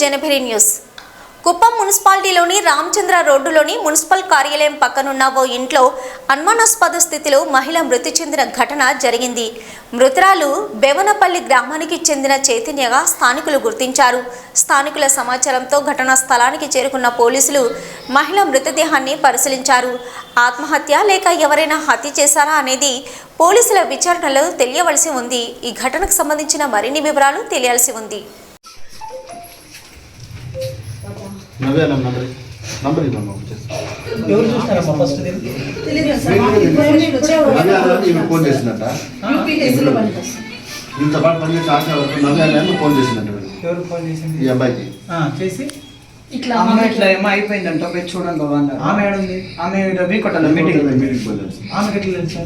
జనభరి news. Kuppam మున్సిపాలిటీలోని రామచంద్ర రోడ్డులోని municipal కార్యాలయం పక్కనున్న ఓ ఇంట్లో అనుమానాస్పద స్థితిలో మహిళ మృతి చెందిన ఘటన జరిగింది. మృతురాలు బెవనపల్లి గ్రామానికి చెందిన చైతన్యగా స్థానికులు గుర్తించారు. స్థానికుల సమాచారంతో ఘటనా స్థలానికి చేరుకున్న పోలీసులు మహిళ మృతదేహాన్ని పరిశీలించారు. ఆత్మహత్య లేక ఎవరైనా హత్య చేశారా అనేది పోలీసుల విచారణలో తెలియవలసి ఉంది. ఈ ఘటనకు సంబంధించిన మరిన్ని వివరాలు తెలియాల్సి ఉంది. నవ్వే నంబర్ నంబర్ ఇవ్వమ్మా వచ్చేసి ఎవరు చూస్తారమ్మా ఫస్ట్ ఫోన్ చేసినట్ట ఇంత పాటు పని చేసి ఆశ వరకు నవ్వే అన్న ఫోన్ చేసినట్ట. ఎవరు ఫోన్ చేసింది? ఈ అబ్బాయికి ఆ, చేసి. ఇట్లా అమ్మ ఇట్లా ఏమో అయిపోయిందంట పోయి చూడండి బాబా అన్నారు. ఆమె ఏడుంది ఆమె రవి కొట్టాల? మీటింగ్. మీటింగ్ పోలేదు ఆమెకి ఎట్లా తెలుసు?